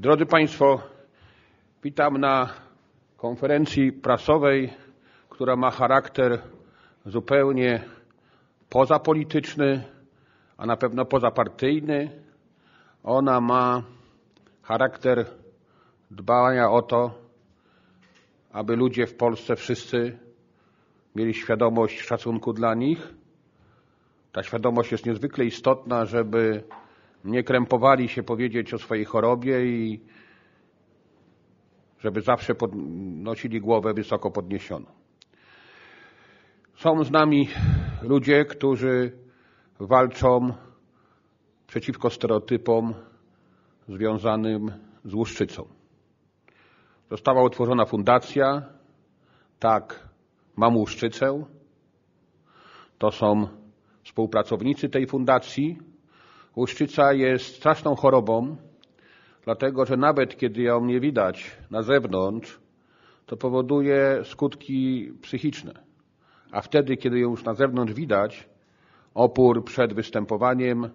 Drodzy Państwo, witam na konferencji prasowej, która ma charakter zupełnie pozapolityczny, a na pewno pozapartyjny. Ona ma charakter dbania o to, aby ludzie w Polsce wszyscy mieli świadomość szacunku dla nich. Ta świadomość jest niezwykle istotna, żeby nie krępowali się powiedzieć o swojej chorobie i żeby zawsze podnosili głowę wysoko podniesioną. Są z nami ludzie, którzy walczą przeciwko stereotypom związanym z łuszczycą. Została utworzona fundacja, tak, mam łuszczycę. To są współpracownicy tej fundacji. Łuszczyca jest straszną chorobą, dlatego że nawet kiedy ją nie widać na zewnątrz, to powoduje skutki psychiczne. A wtedy, kiedy ją już na zewnątrz widać, opór przed występowaniem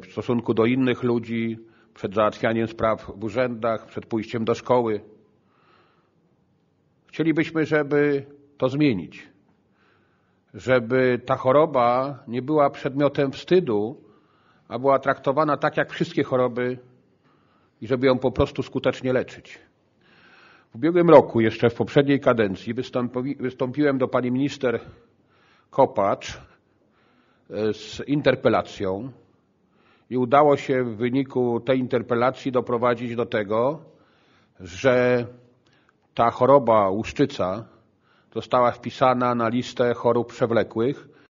w stosunku do innych ludzi, przed załatwianiem spraw w urzędach, przed pójściem do szkoły. Chcielibyśmy, żeby to zmienić. Żeby ta choroba nie była przedmiotem wstydu, a była traktowana tak jak wszystkie choroby i żeby ją po prostu skutecznie leczyć. W ubiegłym roku, jeszcze w poprzedniej kadencji, wystąpiłem do pani minister Kopacz z interpelacją i udało się w wyniku tej interpelacji doprowadzić do tego, że ta choroba łuszczyca została wpisana na listę chorób przewlekłych